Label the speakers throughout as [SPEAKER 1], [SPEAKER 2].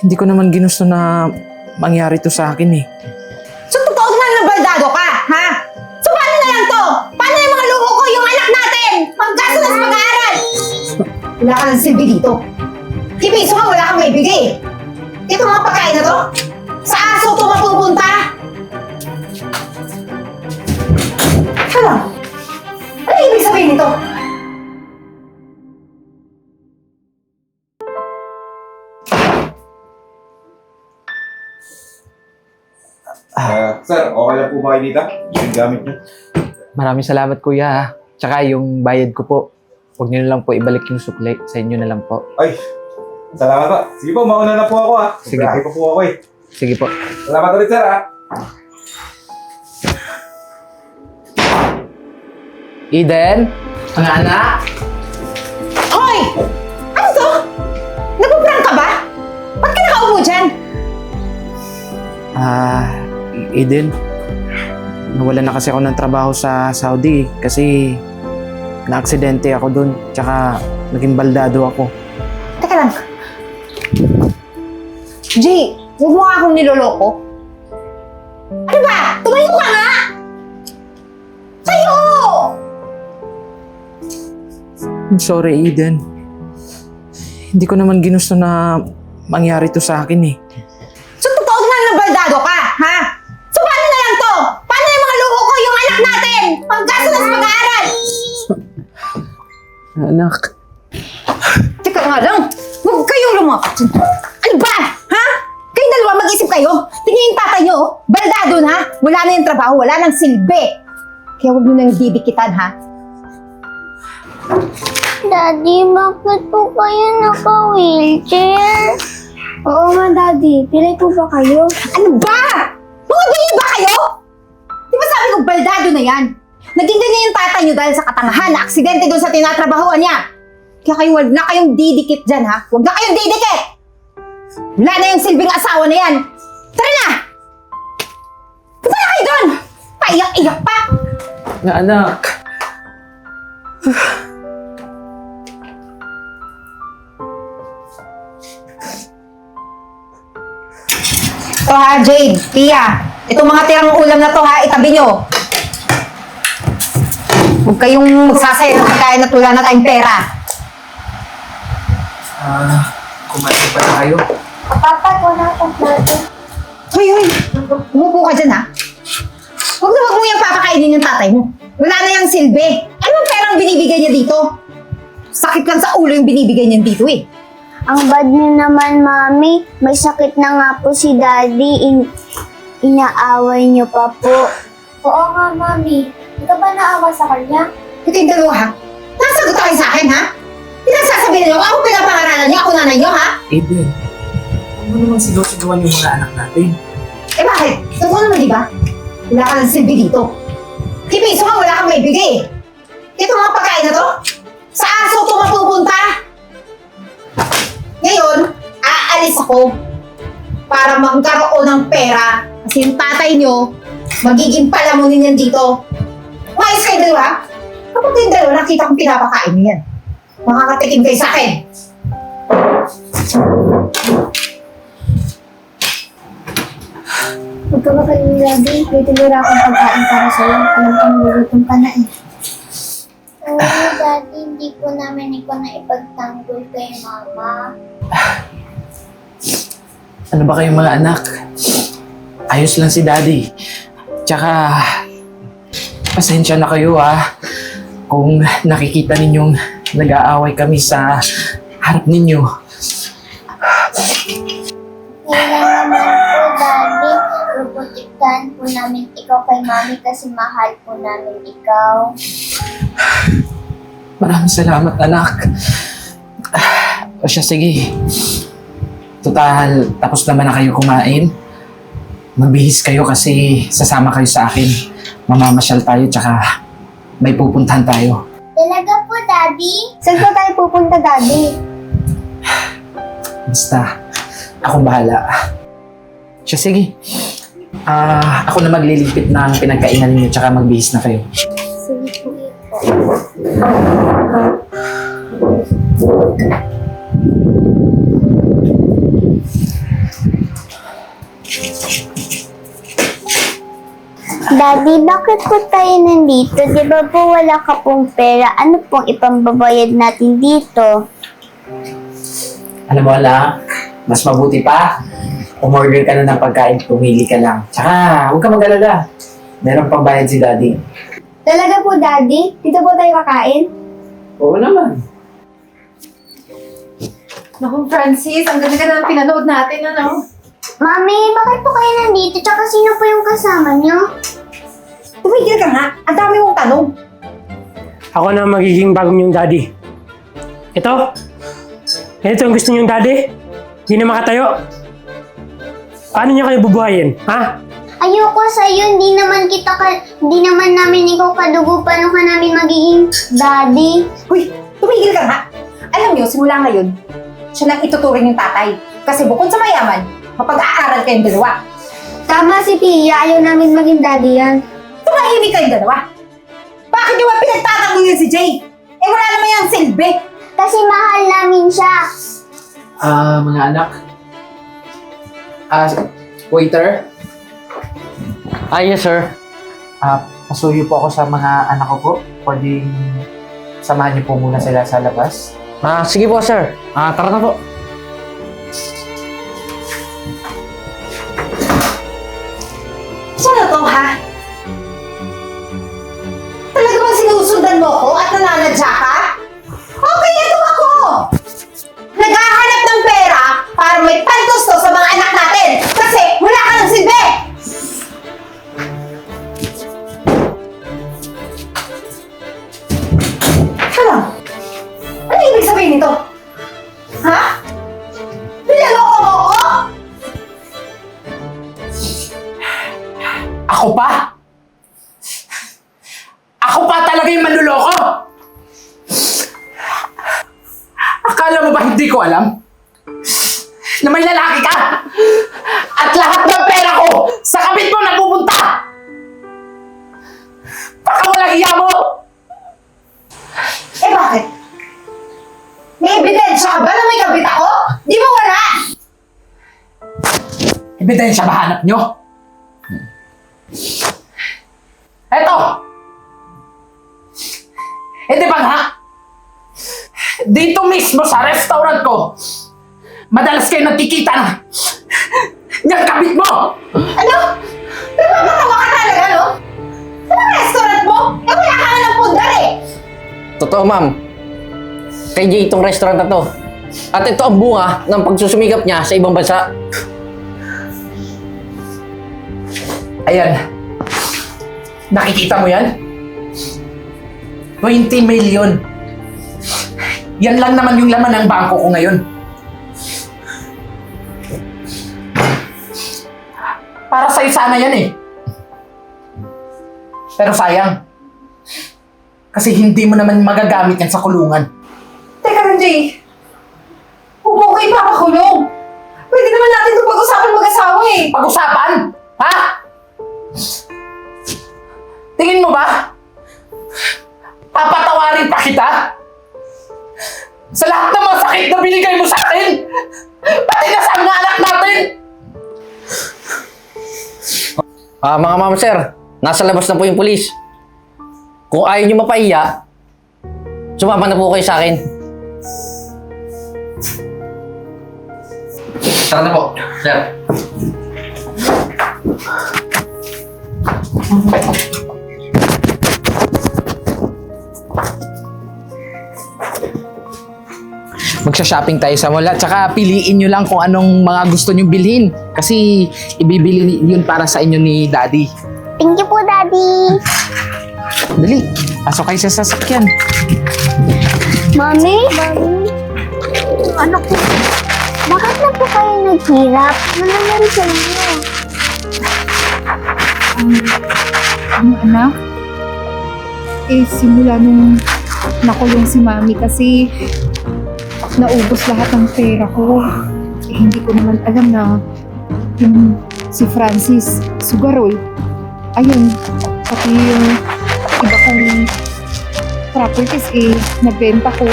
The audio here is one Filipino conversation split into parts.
[SPEAKER 1] Hindi ko naman ginusto na mangyari to sa akin eh.
[SPEAKER 2] So, totoo naman na baldado ka, ha? So, paano na lang to? Paano yung mga luho ko, yung anak natin? Panggasto na sa pag-aaral! Wala ka ng silbi dito. Kipiso ka, wala kang may bigay. Ito mga pagkain na to? Sa aso to mapupunta? Ano? Ano ibig sabihin nito?
[SPEAKER 3] Po ba kayo dito? Yung gamit niyo.
[SPEAKER 1] Maraming salamat kuya ha. Tsaka yung bayad ko po. Huwag niyo na lang po ibalik yung sukli. Sa inyo na lang po.
[SPEAKER 3] Ay, salamat po. Sige po, mauna na po ako ha.
[SPEAKER 1] Sige
[SPEAKER 3] Sige po po ako eh.
[SPEAKER 1] Sige po.
[SPEAKER 3] Salamat ulit sir ha.
[SPEAKER 1] Eden? Mga anak?
[SPEAKER 2] Hoy! Ano to? Nagpuprank ka ba? Ba't ka nakaupo dyan?
[SPEAKER 1] Ah, Eden. Nawala na kasi ako ng trabaho sa Saudi kasi na-aksidente ako dun. Tsaka naging baldado ako.
[SPEAKER 2] Teka lang. Jay, huwag mo nga akong niloloko. Ano ba? Tumayo ka nga! Tayo!
[SPEAKER 1] I'm sorry, Eden. Hindi ko naman ginusto na mangyari to sa akin eh.
[SPEAKER 2] So, totoo na baldado ka, ha? So, paano na lang to? Paano yung mga luho ko, yung anak natin? Panggasto na sa pag-aaral!
[SPEAKER 1] Anak,
[SPEAKER 2] Teka nga lang, huwag kayong lumapat. Ano ba? Ha? Kayong dalawa mag-isip kayo? Tingnan yung tatay nyo, oh. baldado na. Wala na yung trabaho, wala nang silbi. Kaya huwag nyo nang didikitan, ha?
[SPEAKER 4] Daddy, bakit po kayo naka-wheelchair? Oo nga, Daddy. Pilay po ba kayo?
[SPEAKER 2] Ano ba? Mga ba kayo? Di ba sabi ko, baldado na yan? Naging ganyan yung tatay nyo dahil sa katangahan, na aksidente doon sa tinatrabahoan niya. Kaya kayo, wag na kayong didikit dyan, ha? Huwag na kayong didikit! Wala na yung silbing asawa na yan. Tara na! Punta na kayo doon! Paiyak-iyak pa!
[SPEAKER 1] nga anak.
[SPEAKER 2] Ito ha, Jade, Tia. Itong mga tirang ulam na to ha, itabi nyo. Huwag kayong magsasaya ng pagkain at wala na tayong pera.
[SPEAKER 1] Ah, kumain pa tayo.
[SPEAKER 4] Papa, wala pang plato.
[SPEAKER 2] Hoy, hoy! Umupo ka dyan ha. Huwag na huwag mo yung papakainin yung tatay mo. Wala na yung silbi. Ano ang perang binibigay niya dito? Sakit lang sa ulo yung binibigay niya dito eh.
[SPEAKER 4] Ang bad niyo naman, Mami. May sakit na nga po si Daddy. In inaaway niyo pa po. Oo nga, Mami. Hindi ka ba naawa sa kanya?
[SPEAKER 2] Ito yung dalawa ha. Nasagot kayo sa akin ha? Pinagsasabihin niyo, ako pinapangaralan niyo, ako nanay niyo ha?
[SPEAKER 1] Eden, huwag mo naman sigaw-sigawan yung mga anak natin.
[SPEAKER 2] Eh bakit? Totoo naman di ba? Wala ka ng silbi dito. Kipiso ka, wala kang may bigay. Ito mga pagkain na to, sa aso to mapupunta. Ngayon, aalis ako para magkaroon ng pera kasi yung tatay nyo, magiging palamunin yan dito. Umayos kayo dalawa. Kapag kayong dalawa, nakita kong pinapakain niyo yan. Makakatikim kayo sa akin.
[SPEAKER 4] Huwag ka ba kayo, Daddy? May tinira akong pagkain para sa'yo. Alam ko nagugutom ka na eh. Oo, Daddy. Hindi po namin ikaw na ipagtanggol kay Mama.
[SPEAKER 1] Ano ba kayong mga anak? Ayos lang si daddy. Tsaka, pasensya na kayo ah. Kung nakikita ninyong nag-aaway kami sa harap ninyo.
[SPEAKER 4] Kaya naman po, po namin ikaw kay Mami kasi mahal po namin ikaw.
[SPEAKER 1] Maraming salamat anak. O siya, sige. Total, tapos naman na kayo kumain. Magbihis kayo kasi sasama kayo sa akin. Mamamasyal tayo tsaka may pupuntahan tayo.
[SPEAKER 4] Talaga po, Daddy? Saan po tayo pupunta, Daddy?
[SPEAKER 1] Basta, ako bahala. Siya, sige. Ah, ako na maglilipit ng pinagkainan ninyo tsaka magbihis na kayo.
[SPEAKER 4] Sige po. Daddy, bakit po tayo nandito? Di ba po wala ka pong pera? Ano pong ipambabayad natin dito?
[SPEAKER 1] Alam mo, ala, mas mabuti pa. Umorder ka na ng pagkain, pumili ka lang. Tsaka, huwag ka mag-alala. Meron pang bayad si daddy.
[SPEAKER 4] Talaga po, Daddy? Dito po tayo kakain?
[SPEAKER 1] Oo naman.
[SPEAKER 2] Naku, Francis, ang ganda-ganda ng pinanood natin, ano?
[SPEAKER 4] Mami, bakit po kayo nandito? Tsaka sino po yung kasama niyo?
[SPEAKER 2] Tumigil ka nga. Ang dami mong tanong.
[SPEAKER 5] Ako na ang magiging bagong yung daddy. Ito? Ito ang gusto niyong daddy? Hindi na makatayo? Paano niya kayo bubuhayin? Ha?
[SPEAKER 4] Ayoko sa'yo, hindi naman kita ka, hindi naman namin ikaw kadugo. Paano ka namin magiging daddy?
[SPEAKER 2] Uy, tumigil ka nga. Alam niyo, simula ngayon, siya lang ituturing yung tatay. Kasi bukod sa mayaman, mapag-aaral kayong dalawa.
[SPEAKER 4] Tama si Pia, ayaw namin maging daddy yan.
[SPEAKER 2] Tumahimik kayong dalawa. Bakit niyo ba pinagtatanggol si Jay? Eh wala naman yung silbi.
[SPEAKER 4] Kasi mahal namin siya.
[SPEAKER 1] Ah, mga anak. Ah, waiter.
[SPEAKER 6] Ah, yes, sir.
[SPEAKER 1] Ah, pasuyo po ako sa mga anak ko po. Pwedeng samahan niyo po muna sila sa labas.
[SPEAKER 6] Ah, sige po, sir. Ah, tara na po.
[SPEAKER 2] Ako
[SPEAKER 1] pa? Ako pa talaga yung manluloko? Akala mo ba hindi ko alam? Na may lalaki ka? At lahat ng pera ko sa kabit mo napupunta! Baka walang iya mo!
[SPEAKER 2] Eh bakit? May ebidensya ka ba na may kabit ako? Di mo wala!
[SPEAKER 1] Ebidensya ba hanap nyo? Eto! Eh di ba nga? Dito mismo sa restaurant ko, madalas kayo nagkikita na niyang kabit mo!
[SPEAKER 2] Ano? Napapatawa ka talaga, no? Sa restaurant mo? Eh wala ka nga ng pundar eh!
[SPEAKER 6] Totoo, ma'am. Kay Jay itong restaurant na to. At ito ang bunga ng pagsusumikap niya sa ibang bansa.
[SPEAKER 1] Ayan. Nakikita mo yan? 20 million. Yan lang naman yung laman ng bangko ko ngayon. Para sa'yo sana yan eh. Pero sayang. Kasi hindi mo naman magagamit yan sa kulungan.
[SPEAKER 2] Teka lang, Jay. Huwag ko ipapakulong. Pwede naman natin ito pag-usapan mag-asawa eh.
[SPEAKER 1] Pag-usapan? Kita? Sa lahat ng mga sakit na binigay mo sa akin? Pati na sa mga anak natin?
[SPEAKER 6] Ah, mga ma'am, sir. Nasa labas na po yung pulis. Kung ayaw niyo mapaiya, sumama na po kayo sa akin. Tara na po, sir.
[SPEAKER 1] Magsha-shopping tayo sa mall at saka piliin nyo lang kung anong mga gusto nyo bilhin. Kasi ibibili yun para sa inyo ni Daddy.
[SPEAKER 4] Thank you po, Daddy.
[SPEAKER 1] Dali, pasok kayo sa sasakyan.
[SPEAKER 4] Mami? Mami? Ano po? Bakit na po kayo naghirap? Ano nangyari sa inyo?
[SPEAKER 7] Ano anak? Eh, simula nung nakulong si mami kasi naubos lahat ng pera ko. Eh, hindi ko naman alam na yung si Francis Sugarol. Ayun, pati yung iba kong properties eh, nabenta ko.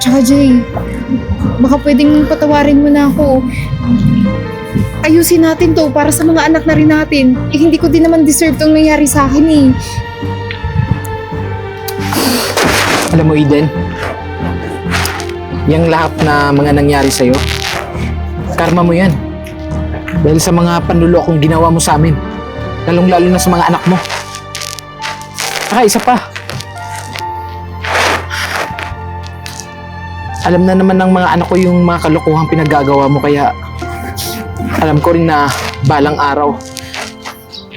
[SPEAKER 7] Tsaka Jay, baka pwedeng patawarin mo na ako. ayusin natin to para sa mga anak na rin natin. Eh, hindi ko din naman deserve tong nangyari sa akin eh.
[SPEAKER 1] Alam mo, Eden, yung lahat na mga nangyari sa'yo, karma mo yan. Dahil sa mga panlulokong ginawa mo sa amin. Lalong-lalo na sa mga anak mo. Saka isa pa. Alam na naman ng mga anak ko yung mga kalokohang pinagagawa mo kaya alam ko rin na balang araw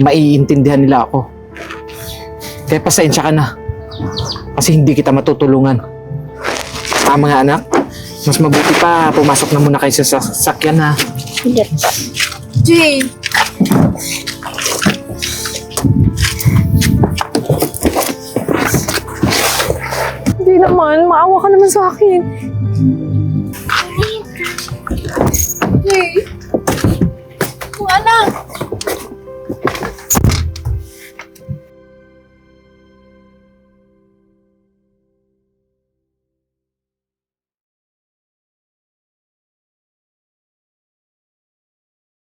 [SPEAKER 1] maiintindihan nila ako. Kaya pasensya ka na kasi hindi kita matutulungan. Ah, mga anak, mas mabuti pa pumasok na muna kayo sa sasakyan ha.
[SPEAKER 7] Jay! Hindi naman, maawa ka naman sa akin. Jay! Mga anak!